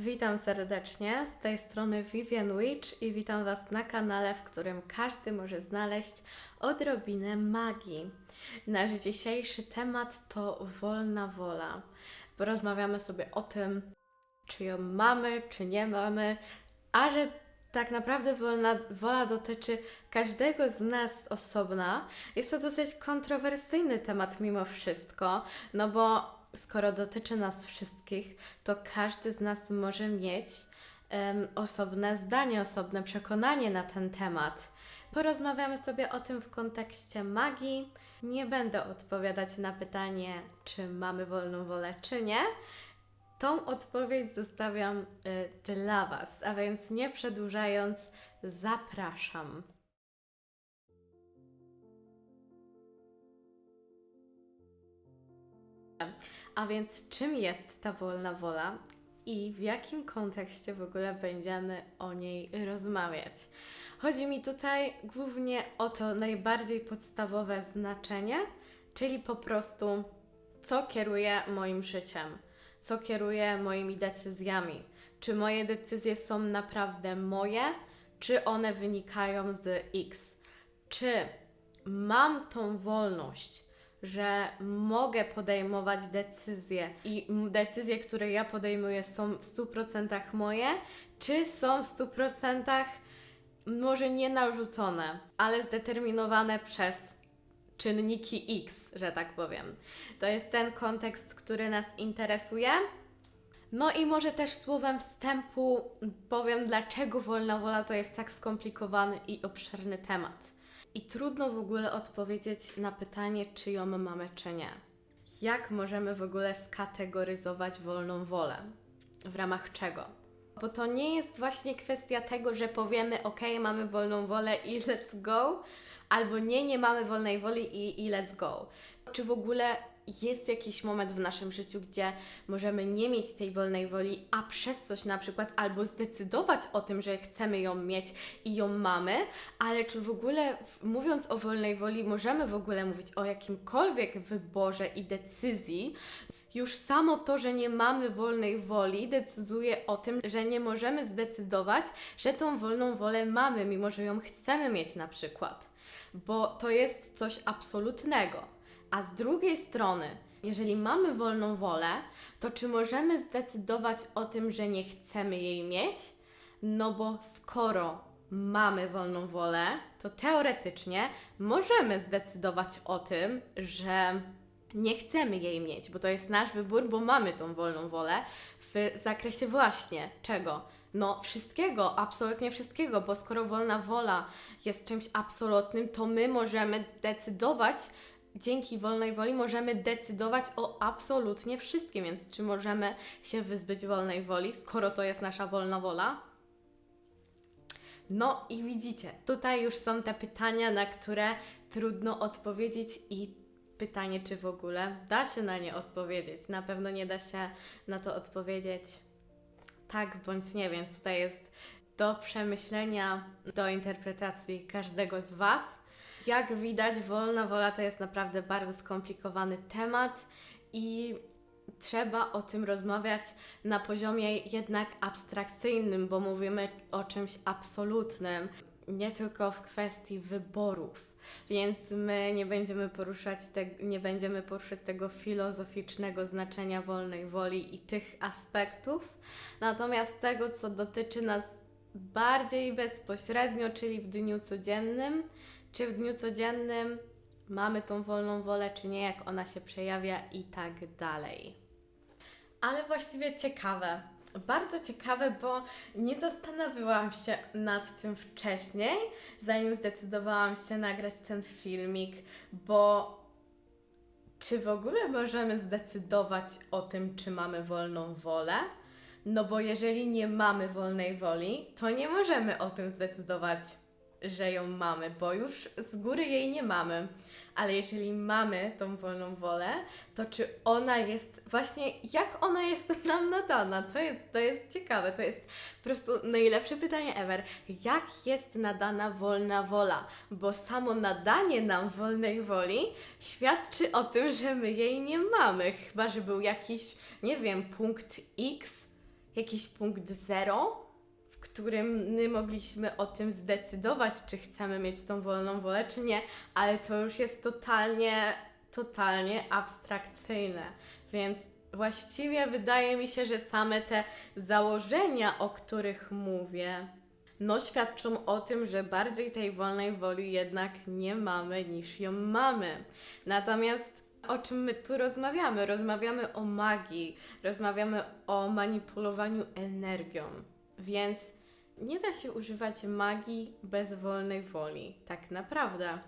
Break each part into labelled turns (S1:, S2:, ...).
S1: Witam serdecznie, z tej strony Vivian Witch i witam Was na kanale, w którym każdy może znaleźć odrobinę magii. Nasz dzisiejszy temat to wolna wola. Porozmawiamy sobie o tym, czy ją mamy, czy nie mamy, a że tak naprawdę wolna wola dotyczy każdego z nas osobna. Jest to dosyć kontrowersyjny temat mimo wszystko, no bo skoro dotyczy nas wszystkich, to każdy z nas może mieć em, osobne zdanie, osobne przekonanie na ten temat. Porozmawiamy sobie o tym w kontekście magii. Nie będę odpowiadać na pytanie, czy mamy wolną wolę, czy nie. Tą odpowiedź zostawiam y, dla Was, a więc nie przedłużając, zapraszam. A więc czym jest ta wolna wola i w jakim kontekście w ogóle będziemy o niej rozmawiać? Chodzi mi tutaj głównie o to najbardziej podstawowe znaczenie, czyli po prostu co kieruje moim życiem, co kieruje moimi decyzjami. Czy moje decyzje są naprawdę moje, czy one wynikają z X? Czy mam tą wolność, że mogę podejmować decyzje i decyzje, które ja podejmuję, są w 100% moje, czy są w 100% może nie narzucone, ale zdeterminowane przez czynniki X, że tak powiem. To jest ten kontekst, który nas interesuje. No i może też słowem wstępu powiem, dlaczego wolna wola to jest tak skomplikowany i obszerny temat. I trudno w ogóle odpowiedzieć na pytanie, czy ją mamy, czy nie. Jak możemy w ogóle skategoryzować wolną wolę? W ramach czego? Bo to nie jest właśnie kwestia tego, że powiemy, ok, mamy wolną wolę i let's go, albo nie, nie mamy wolnej woli i, i let's go. Czy w ogóle jest jakiś moment w naszym życiu, gdzie możemy nie mieć tej wolnej woli, a przez coś na przykład albo zdecydować o tym, że chcemy ją mieć i ją mamy, ale czy w ogóle mówiąc o wolnej woli, możemy w ogóle mówić o jakimkolwiek wyborze i decyzji, już samo to, że nie mamy wolnej woli, decyduje o tym, że nie możemy zdecydować, że tą wolną wolę mamy, mimo że ją chcemy mieć na przykład. Bo to jest coś absolutnego. A z drugiej strony, jeżeli mamy wolną wolę, to czy możemy zdecydować o tym, że nie chcemy jej mieć? No bo skoro mamy wolną wolę, to teoretycznie możemy zdecydować o tym, że nie chcemy jej mieć, bo to jest nasz wybór, bo mamy tą wolną wolę w zakresie właśnie czego? No, wszystkiego, absolutnie wszystkiego, bo skoro wolna wola jest czymś absolutnym, to my możemy decydować, dzięki wolnej woli możemy decydować o absolutnie wszystkim. Więc czy możemy się wyzbyć wolnej woli, skoro to jest nasza wolna wola? No i widzicie, tutaj już są te pytania, na które trudno odpowiedzieć i pytanie, czy w ogóle da się na nie odpowiedzieć. Na pewno nie da się na to odpowiedzieć tak bądź nie, więc tutaj jest do przemyślenia, do interpretacji każdego z Was. Jak widać, wolna wola to jest naprawdę bardzo skomplikowany temat i trzeba o tym rozmawiać na poziomie jednak abstrakcyjnym, bo mówimy o czymś absolutnym, nie tylko w kwestii wyborów. Więc my nie będziemy poruszać, te, nie będziemy poruszać tego filozoficznego znaczenia wolnej woli i tych aspektów, natomiast tego, co dotyczy nas bardziej bezpośrednio, czyli w dniu codziennym, czy w dniu codziennym mamy tą wolną wolę, czy nie, jak ona się przejawia i tak dalej. Ale właściwie ciekawe. Bardzo ciekawe, bo nie zastanawiałam się nad tym wcześniej, zanim zdecydowałam się nagrać ten filmik, bo czy w ogóle możemy zdecydować o tym, czy mamy wolną wolę? No bo jeżeli nie mamy wolnej woli, to nie możemy o tym zdecydować, że ją mamy, bo już z góry jej nie mamy. Ale jeżeli mamy tą wolną wolę, to czy ona jest, właśnie jak ona jest nam nadana? To jest, to jest ciekawe, to jest po prostu najlepsze pytanie ever. Jak jest nadana wolna wola? Bo samo nadanie nam wolnej woli świadczy o tym, że my jej nie mamy, chyba że był jakiś, nie wiem, punkt X, jakiś punkt zero, którym my mogliśmy o tym zdecydować, czy chcemy mieć tą wolną wolę, czy nie, ale to już jest totalnie, totalnie abstrakcyjne. Więc właściwie wydaje mi się, że same te założenia, o których mówię, no świadczą o tym, że bardziej tej wolnej woli jednak nie mamy niż ją mamy. Natomiast o czym my tu rozmawiamy? Rozmawiamy o magii, rozmawiamy o manipulowaniu energią. Więc nie da się używać magii bez wolnej woli, tak naprawdę.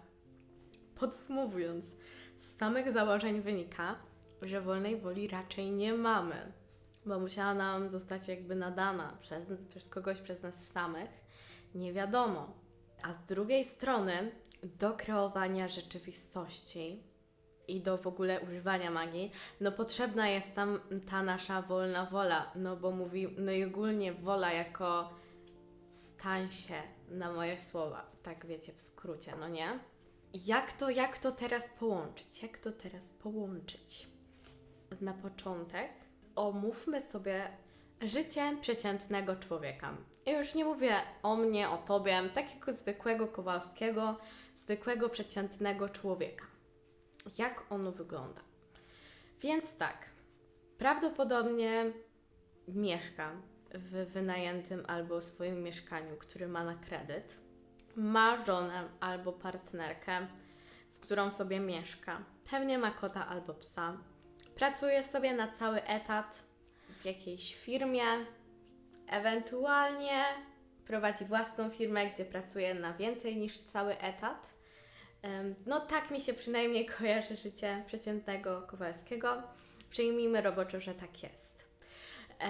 S1: Podsumowując, z samych założeń wynika, że wolnej woli raczej nie mamy, bo musiała nam zostać jakby nadana przez, przez kogoś, przez nas samych, nie wiadomo. A z drugiej strony, do kreowania rzeczywistości i do w ogóle używania magii, no potrzebna jest tam ta nasza wolna wola, no bo mówi, no i ogólnie wola jako stań się na moje słowa, tak wiecie, w skrócie, no nie? Jak to, jak to teraz połączyć? Jak to teraz połączyć? Na początek omówmy sobie życie przeciętnego człowieka. I już nie mówię o mnie, o tobie, takiego zwykłego Kowalskiego, zwykłego przeciętnego człowieka. Jak ono wygląda? Więc tak, prawdopodobnie mieszka w wynajętym albo swoim mieszkaniu, który ma na kredyt. Ma żonę albo partnerkę, z którą sobie mieszka. Pewnie ma kota albo psa. Pracuje sobie na cały etat w jakiejś firmie, ewentualnie prowadzi własną firmę, gdzie pracuje na więcej niż cały etat. No tak mi się przynajmniej kojarzy życie przeciętnego Kowalskiego. Przyjmijmy roboczo, że tak jest. E,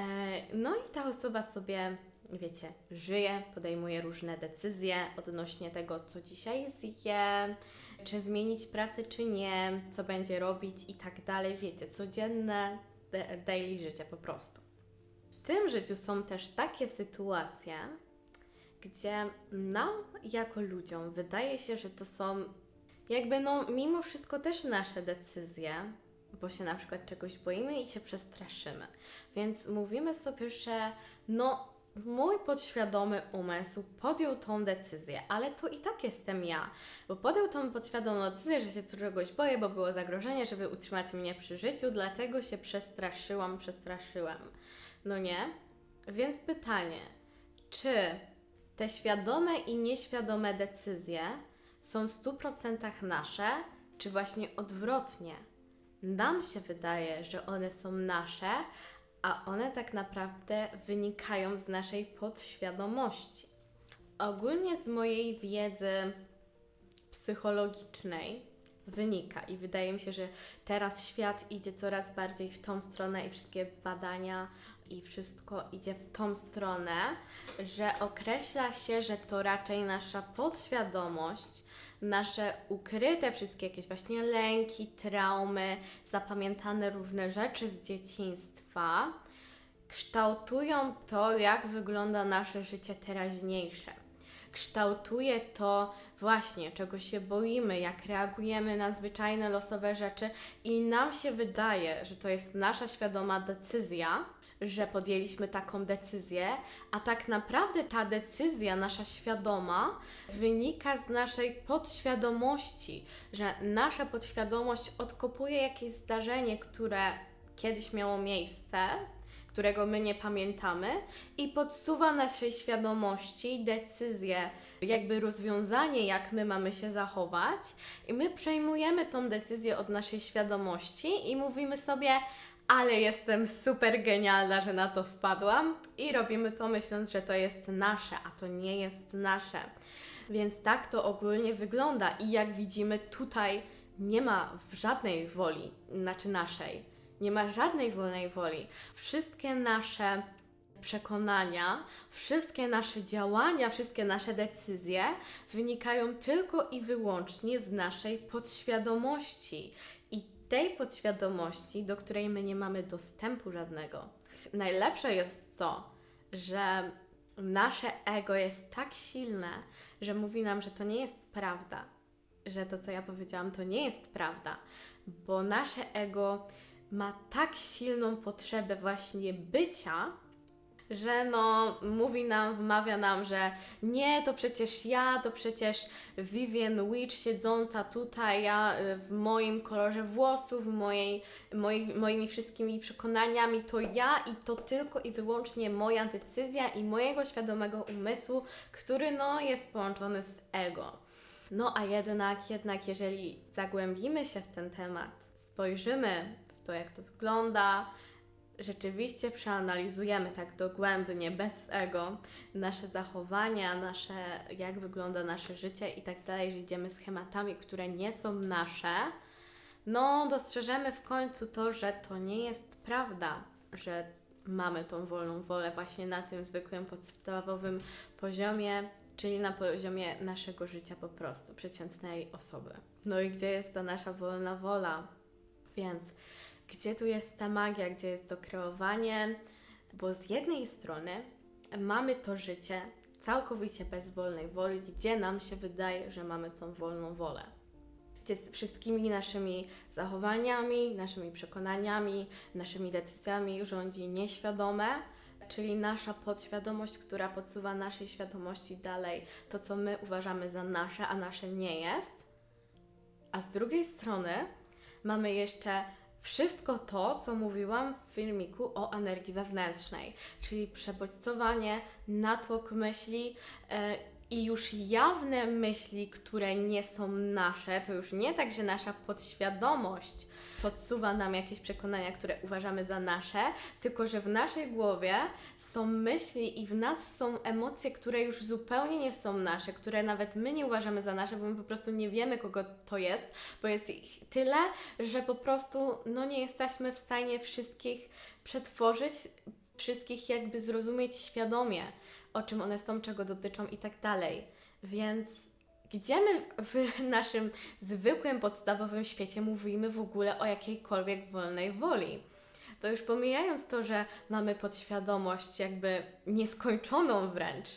S1: No i ta osoba sobie, wiecie, żyje, podejmuje różne decyzje odnośnie tego, co dzisiaj zje, czy zmienić pracę, czy nie, co będzie robić i tak dalej. Wiecie, codzienne da- daily życie po prostu. W tym życiu są też takie sytuacje, gdzie nam jako ludziom wydaje się, że to są jakby no mimo wszystko też nasze decyzje, bo się na przykład czegoś boimy i się przestraszymy. Więc mówimy sobie, że no mój podświadomy umysł podjął tą decyzję, ale to i tak jestem ja, bo podjął tą podświadomą decyzję, że się czegoś boję, bo było zagrożenie, żeby utrzymać mnie przy życiu, dlatego się przestraszyłam, przestraszyłem. No nie? Więc pytanie, czy te świadome i nieświadome decyzje są w 100% nasze, czy właśnie odwrotnie? Nam się wydaje, że one są nasze, a one tak naprawdę wynikają z naszej podświadomości. Ogólnie z mojej wiedzy psychologicznej wynika i wydaje mi się, że teraz świat idzie coraz bardziej w tą stronę i wszystkie badania i wszystko idzie w tą stronę, że określa się, że to raczej nasza podświadomość, nasze ukryte wszystkie jakieś właśnie lęki, traumy, zapamiętane różne rzeczy z dzieciństwa kształtują to, jak wygląda nasze życie teraźniejsze. Kształtuje to właśnie, czego się boimy, jak reagujemy na zwyczajne losowe rzeczy, i nam się wydaje, że to jest nasza świadoma decyzja, że podjęliśmy taką decyzję, a tak naprawdę ta decyzja, nasza świadoma, wynika z naszej podświadomości, że nasza podświadomość odkopuje jakieś zdarzenie, które kiedyś miało miejsce, którego my nie pamiętamy, i podsuwa naszej świadomości decyzję, jakby rozwiązanie, jak my mamy się zachować, i my przejmujemy tą decyzję od naszej świadomości i mówimy sobie, ale jestem super genialna, że na to wpadłam, i robimy to myśląc, że to jest nasze, a to nie jest nasze. Więc tak to ogólnie wygląda, i jak widzimy, tutaj nie ma żadnej woli, znaczy naszej, nie ma żadnej wolnej woli. Wszystkie nasze przekonania, wszystkie nasze działania, wszystkie nasze decyzje wynikają tylko i wyłącznie z naszej podświadomości tej podświadomości, do której my nie mamy dostępu żadnego. Najlepsze jest to, że nasze ego jest tak silne, że mówi nam, że to nie jest prawda, że to, co ja powiedziałam, to nie jest prawda, bo nasze ego ma tak silną potrzebę właśnie bycia, że no mówi nam, wmawia nam, że nie, to przecież ja, to przecież Vivian Witch siedząca tutaj, ja y, w moim kolorze włosów, mojej, moi, moimi wszystkimi przekonaniami, to ja i to tylko i wyłącznie moja decyzja i mojego świadomego umysłu, który no jest połączony z ego. No a jednak, jednak jeżeli zagłębimy się w ten temat, spojrzymy w to, jak to wygląda, rzeczywiście przeanalizujemy tak dogłębnie, bez ego, nasze zachowania, nasze, jak wygląda nasze życie i tak dalej, że idziemy schematami, które nie są nasze, no dostrzeżemy w końcu to, że to nie jest prawda, że mamy tą wolną wolę właśnie na tym zwykłym, podstawowym poziomie, czyli na poziomie naszego życia po prostu, przeciętnej osoby. No i gdzie jest ta nasza wolna wola? Więc gdzie tu jest ta magia, gdzie jest to kreowanie? Bo z jednej strony mamy to życie całkowicie bez wolnej woli, gdzie nam się wydaje, że mamy tą wolną wolę. Gdzie z wszystkimi naszymi zachowaniami, naszymi przekonaniami, naszymi decyzjami rządzi nieświadome, czyli nasza podświadomość, która podsuwa naszej świadomości dalej to, co my uważamy za nasze, a nasze nie jest. A z drugiej strony mamy jeszcze wszystko to, co mówiłam w filmiku o energii wewnętrznej, czyli przebodźcowanie, natłok myśli yy, i już jawne myśli, które nie są nasze, to już nie tak, że nasza podświadomość podsuwa nam jakieś przekonania, które uważamy za nasze, tylko że w naszej głowie są myśli i w nas są emocje, które już zupełnie nie są nasze, które nawet my nie uważamy za nasze, bo my po prostu nie wiemy, kogo to jest, bo jest ich tyle, że po prostu no, nie jesteśmy w stanie wszystkich przetworzyć, wszystkich jakby zrozumieć świadomie, o czym one są, czego dotyczą i tak dalej. Więc gdzie my w naszym zwykłym, podstawowym świecie mówimy w ogóle o jakiejkolwiek wolnej woli? To już pomijając to, że mamy podświadomość jakby nieskończoną wręcz,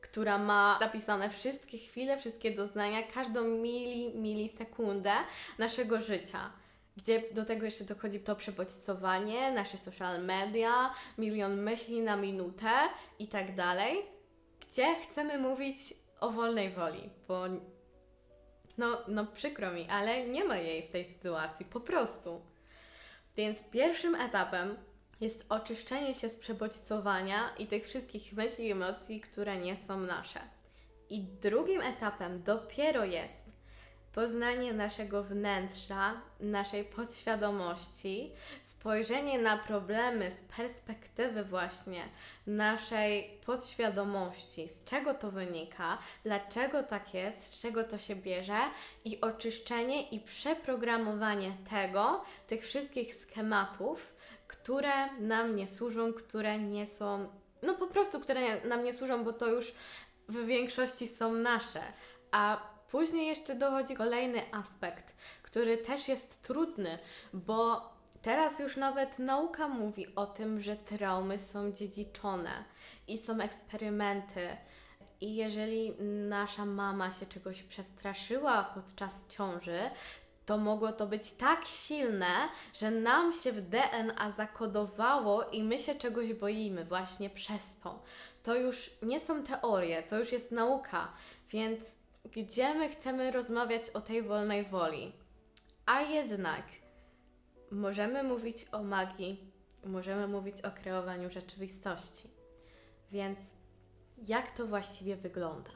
S1: która ma zapisane wszystkie chwile, wszystkie doznania, każdą mili, milisekundę naszego życia. Gdzie do tego jeszcze dochodzi to przebodźcowanie, nasze social media, milion myśli na minutę i tak dalej. Gdzie chcemy mówić o wolnej woli, bo no, no przykro mi, ale nie ma jej w tej sytuacji, po prostu. Więc pierwszym etapem jest oczyszczenie się z przebodźcowania i tych wszystkich myśli i emocji, które nie są nasze. I drugim etapem dopiero jest poznanie naszego wnętrza, naszej podświadomości, spojrzenie na problemy z perspektywy właśnie naszej podświadomości, z czego to wynika, dlaczego tak jest, z czego to się bierze i oczyszczenie i przeprogramowanie tego, tych wszystkich schematów, które nam nie służą, które nie są, no po prostu, które nam nie służą, bo to już w większości są nasze. A Później jeszcze dochodzi kolejny aspekt, który też jest trudny, bo teraz już nawet nauka mówi o tym, że traumy są dziedziczone i są eksperymenty. I jeżeli nasza mama się czegoś przestraszyła podczas ciąży, to mogło to być tak silne, że nam się w DNA zakodowało i my się czegoś boimy właśnie przez to. To już nie są teorie, to już jest nauka, więc gdzie my chcemy rozmawiać o tej wolnej woli. A jednak możemy mówić o magii, możemy mówić o kreowaniu rzeczywistości. Więc jak to właściwie wygląda?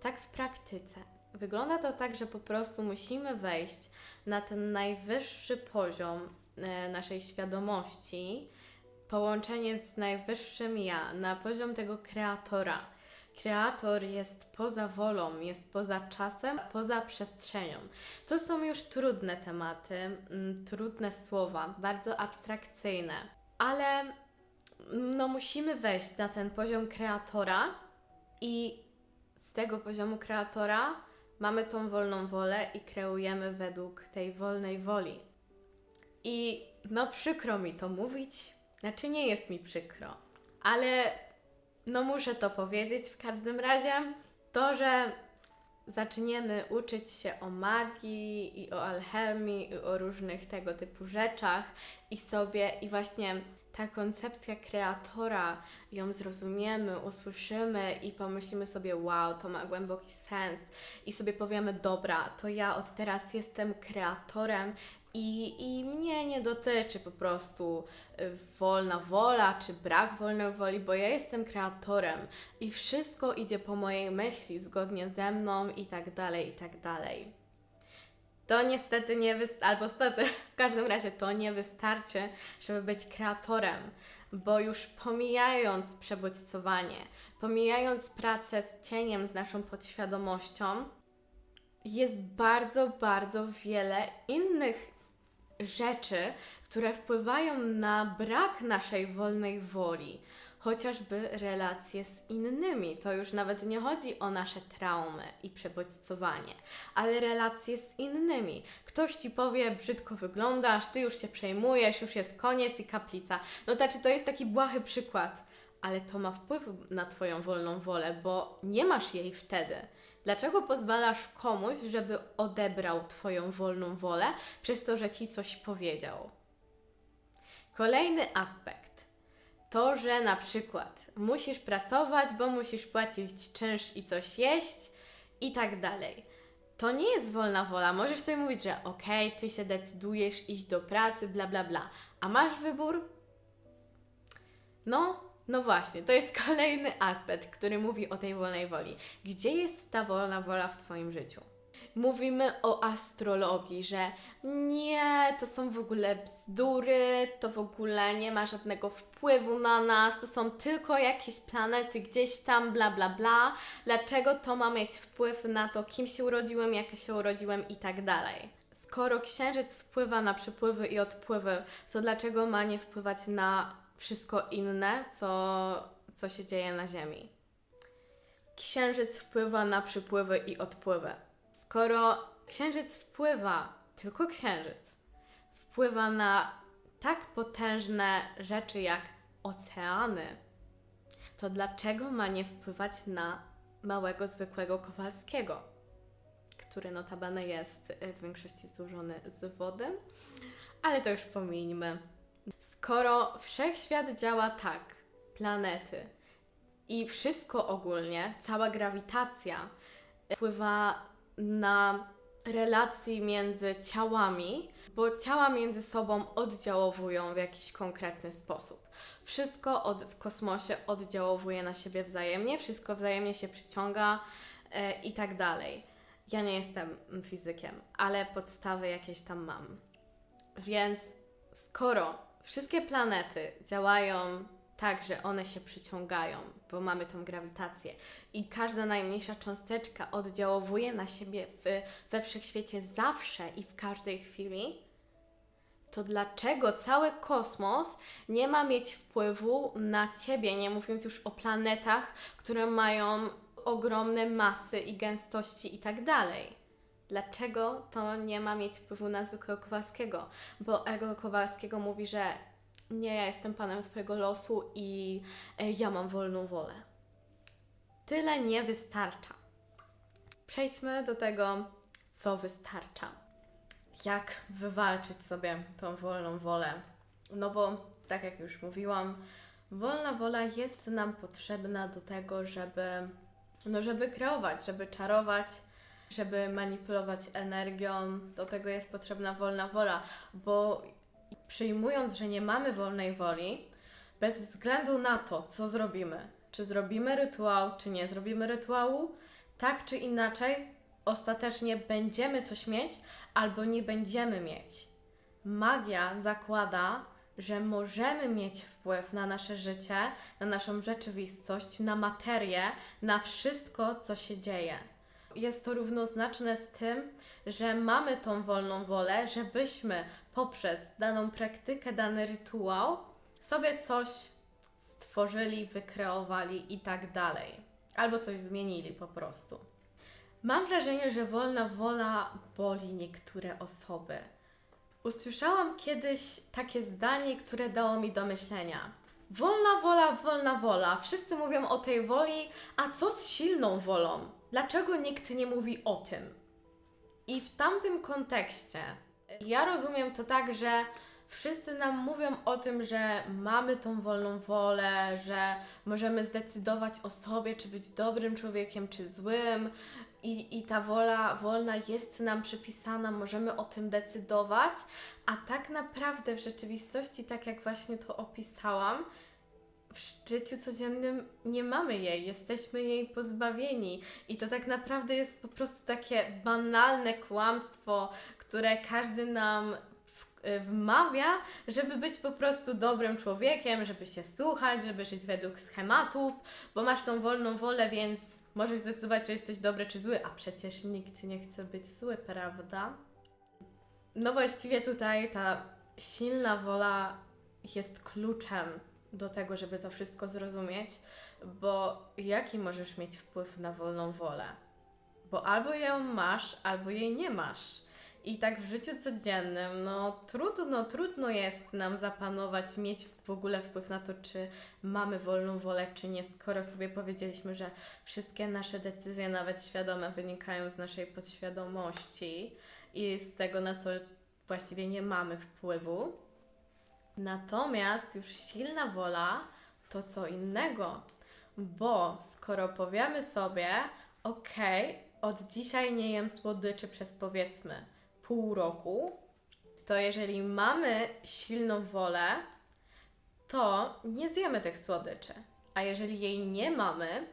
S1: Tak w praktyce. Wygląda to tak, że po prostu musimy wejść na ten najwyższy poziom e, naszej świadomości, połączenie z najwyższym ja, na poziom tego kreatora kreator jest poza wolą, jest poza czasem, poza przestrzenią. To są już trudne tematy, mm, trudne słowa, bardzo abstrakcyjne, ale no musimy wejść na ten poziom kreatora i z tego poziomu kreatora mamy tą wolną wolę i kreujemy według tej wolnej woli. I no przykro mi to mówić, znaczy nie jest mi przykro, ale no muszę to powiedzieć w każdym razie. To, że zaczniemy uczyć się o magii i o alchemii i o różnych tego typu rzeczach i sobie i właśnie ta koncepcja kreatora, ją zrozumiemy, usłyszymy i pomyślimy sobie, wow, to ma głęboki sens, i sobie powiemy, dobra, to ja od teraz jestem kreatorem. I, I mnie nie dotyczy po prostu y, wolna wola czy brak wolnej woli, bo ja jestem kreatorem i wszystko idzie po mojej myśli, zgodnie ze mną i tak dalej, i tak dalej. To niestety nie wystarczy, albo stety, w każdym razie to nie wystarczy, żeby być kreatorem, bo już pomijając przebodźcowanie, pomijając pracę z cieniem, z naszą podświadomością, jest bardzo, bardzo wiele innych rzeczy, które wpływają na brak naszej wolnej woli. Chociażby relacje z innymi. To już nawet nie chodzi o nasze traumy i przebodźcowanie, ale relacje z innymi. Ktoś ci powie, brzydko wyglądasz, ty już się przejmujesz, już jest koniec i kaplica. No znaczy, to jest taki błahy przykład, ale to ma wpływ na Twoją wolną wolę, bo nie masz jej wtedy. Dlaczego pozwalasz komuś, żeby odebrał Twoją wolną wolę przez to, że Ci coś powiedział? Kolejny aspekt. To, że na przykład musisz pracować, bo musisz płacić czynsz i coś jeść i tak dalej. To nie jest wolna wola. Możesz sobie mówić, że okej, ty się decydujesz iść do pracy, bla bla bla. A masz wybór? No, no właśnie, to jest kolejny aspekt, który mówi o tej wolnej woli. Gdzie jest ta wolna wola w Twoim życiu? Mówimy o astrologii, że nie, to są w ogóle bzdury, to w ogóle nie ma żadnego wpływu na nas, to są tylko jakieś planety gdzieś tam, bla bla bla. Dlaczego to ma mieć wpływ na to, kim się urodziłem, jak się urodziłem i tak dalej? Skoro księżyc wpływa na przypływy i odpływy, to dlaczego ma nie wpływać na wszystko inne, co, co się dzieje na Ziemi. Księżyc wpływa na przypływy i odpływy. Skoro księżyc wpływa, tylko księżyc, wpływa na tak potężne rzeczy jak oceany, to dlaczego ma nie wpływać na małego, zwykłego Kowalskiego, który notabene jest w większości złożony z wody? Ale to już pomińmy. Skoro wszechświat działa tak, planety i wszystko ogólnie, cała grawitacja wpływa na relacje między ciałami, bo ciała między sobą oddziałowują w jakiś konkretny sposób. Wszystko od, w kosmosie oddziałowuje na siebie wzajemnie, wszystko wzajemnie się przyciąga e, i tak dalej. Ja nie jestem fizykiem, ale podstawy jakieś tam mam. Więc skoro wszystkie planety działają tak, że one się przyciągają, bo mamy tą grawitację i każda najmniejsza cząsteczka oddziałowuje na siebie w, we wszechświecie zawsze i w każdej chwili, to dlaczego cały kosmos nie ma mieć wpływu na Ciebie, nie mówiąc już o planetach, które mają ogromne masy i gęstości i tak dalej? Dlaczego to nie ma mieć wpływu na zwykłego Kowalskiego? Bo ego Kowalskiego mówi, że nie, ja jestem panem swojego losu i e, ja mam wolną wolę. Tyle nie wystarcza. Przejdźmy do tego, co wystarcza. Jak wywalczyć sobie tą wolną wolę? No bo, tak jak już mówiłam, wolna wola jest nam potrzebna do tego, żeby, no żeby kreować, żeby czarować, żeby manipulować energią, do tego jest potrzebna wolna wola, bo przyjmując, że nie mamy wolnej woli, bez względu na to, co zrobimy, czy zrobimy rytuał, czy nie zrobimy rytuału, tak czy inaczej, ostatecznie będziemy coś mieć albo nie będziemy mieć. Magia zakłada, że możemy mieć wpływ na nasze życie, na naszą rzeczywistość, na materię, na wszystko, co się dzieje. Jest to równoznaczne z tym, że mamy tą wolną wolę, żebyśmy poprzez daną praktykę, dany rytuał sobie coś stworzyli, wykreowali i tak dalej. Albo coś zmienili po prostu. Mam wrażenie, że wolna wola boli niektóre osoby. Usłyszałam kiedyś takie zdanie, które dało mi do myślenia. Wolna wola, wolna wola. Wszyscy mówią o tej woli, a co z silną wolą? Dlaczego nikt nie mówi o tym? I w tamtym kontekście ja rozumiem to tak, że Wszyscy nam mówią o tym, że mamy tą wolną wolę, że możemy zdecydować o sobie, czy być dobrym człowiekiem, czy złym, i, i ta wola wolna jest nam przypisana, możemy o tym decydować, a tak naprawdę w rzeczywistości, tak jak właśnie to opisałam, w życiu codziennym nie mamy jej, jesteśmy jej pozbawieni. I to tak naprawdę jest po prostu takie banalne kłamstwo, które każdy nam y, wmawia, żeby być po prostu dobrym człowiekiem, żeby się słuchać, żeby żyć według schematów, bo masz tą wolną wolę, więc możesz zdecydować, czy jesteś dobry czy zły, a przecież nikt nie chce być zły, prawda? No właściwie tutaj ta silna wola jest kluczem do tego, żeby to wszystko zrozumieć, bo jaki możesz mieć wpływ na wolną wolę? Bo albo ją masz, albo jej nie masz. I tak w życiu codziennym, no trudno, trudno jest nam zapanować, mieć w ogóle wpływ na to, czy mamy wolną wolę, czy nie, skoro sobie powiedzieliśmy, że wszystkie nasze decyzje, nawet świadome, wynikają z naszej podświadomości i z tego, na co właściwie nie mamy wpływu. Natomiast już silna wola to co innego, bo skoro powiemy sobie, okej, od dzisiaj nie jem słodyczy przez powiedzmy pół roku, to jeżeli mamy silną wolę, to nie zjemy tych słodyczy. A jeżeli jej nie mamy,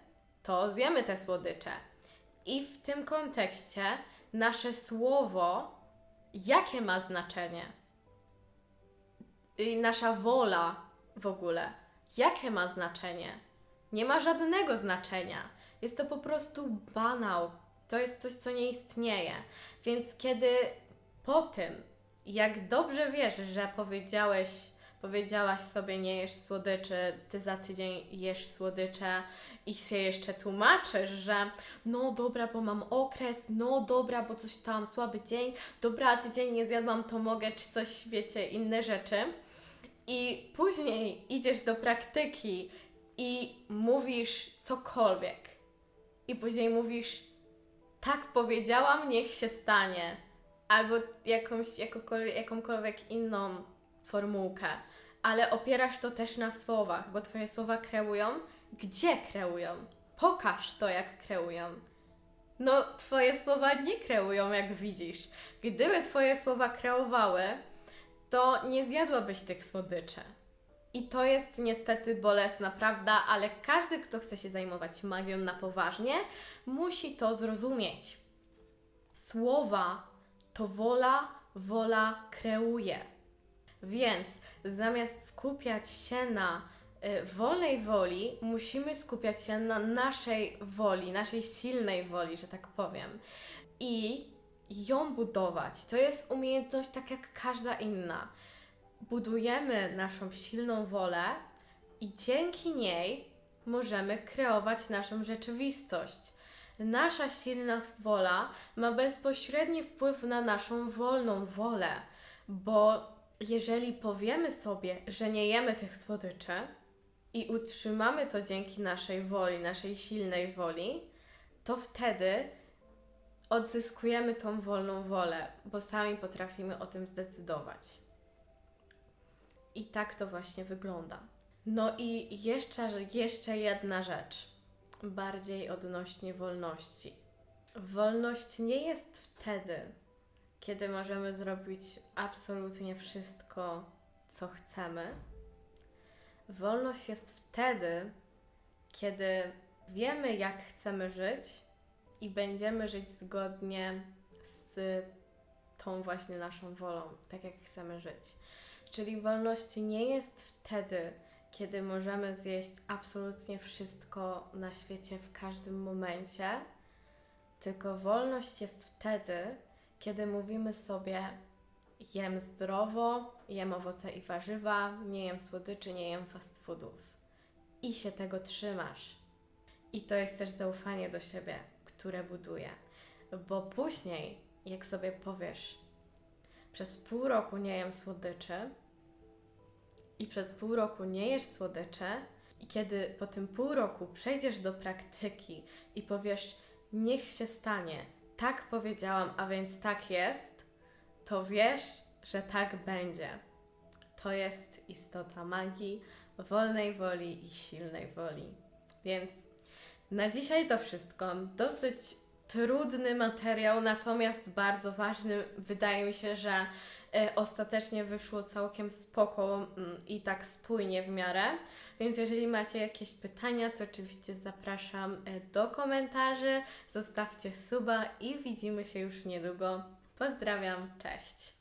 S1: to zjemy te słodycze. I w tym kontekście nasze słowo, jakie ma znaczenie? I nasza wola w ogóle, jakie ma znaczenie? Nie ma żadnego znaczenia. Jest to po prostu banał. To jest coś, co nie istnieje. Więc kiedy po tym, jak dobrze wiesz, że powiedziałeś, powiedziałaś sobie nie jesz słodyczy, ty za tydzień jesz słodycze i się jeszcze tłumaczysz, że no dobra, bo mam okres, no dobra, bo coś tam, słaby dzień, dobra, tydzień nie zjadłam, to mogę, czy coś, wiecie, inne rzeczy. I później idziesz do praktyki i mówisz cokolwiek. I później mówisz, tak powiedziałam, niech się stanie. Albo jakąś, jakąkolwiek inną formułkę. Ale opierasz to też na słowach, bo Twoje słowa kreują. Gdzie kreują? Pokaż to, jak kreują. No, Twoje słowa nie kreują, jak widzisz. Gdyby Twoje słowa kreowały, to nie zjadłabyś tych słodyczy. I to jest niestety bolesna prawda, ale każdy, kto chce się zajmować magią na poważnie, musi to zrozumieć. Słowa to wola, wola kreuje. Więc zamiast skupiać się na y, wolnej woli, musimy skupiać się na naszej woli, naszej silnej woli, że tak powiem. I ją budować. To jest umiejętność tak jak każda inna. Budujemy naszą silną wolę i dzięki niej możemy kreować naszą rzeczywistość. Nasza silna wola ma bezpośredni wpływ na naszą wolną wolę, bo jeżeli powiemy sobie, że nie jemy tych słodyczy i utrzymamy to dzięki naszej woli, naszej silnej woli, to wtedy odzyskujemy tą wolną wolę, bo sami potrafimy o tym zdecydować. I tak to właśnie wygląda. No i jeszcze, jeszcze jedna rzecz, bardziej odnośnie wolności. Wolność nie jest wtedy, kiedy możemy zrobić absolutnie wszystko, co chcemy. Wolność jest wtedy, kiedy wiemy, jak chcemy żyć i będziemy żyć zgodnie z tą właśnie naszą wolą, tak jak chcemy żyć. Czyli wolności nie jest wtedy, kiedy możemy zjeść absolutnie wszystko na świecie w każdym momencie, tylko wolność jest wtedy, kiedy mówimy sobie: jem zdrowo, jem owoce i warzywa, nie jem słodyczy, nie jem fast foodów. I się tego trzymasz. I to jest też zaufanie do siebie, które buduje. Bo później, jak sobie powiesz, przez pół roku nie jem słodyczy i przez pół roku nie jesz słodyczy, i kiedy po tym pół roku przejdziesz do praktyki i powiesz, niech się stanie, tak powiedziałam, a więc tak jest, to wiesz, że tak będzie. to jest istota magii, wolnej woli i silnej woli. Więc na dzisiaj to wszystko. Dosyć trudny materiał, natomiast bardzo ważny. Wydaje mi się, że e, ostatecznie wyszło całkiem spoko mm, i tak spójnie w miarę. Więc jeżeli macie jakieś pytania, to oczywiście zapraszam e, do komentarzy. Zostawcie suba i widzimy się już niedługo. Pozdrawiam, cześć!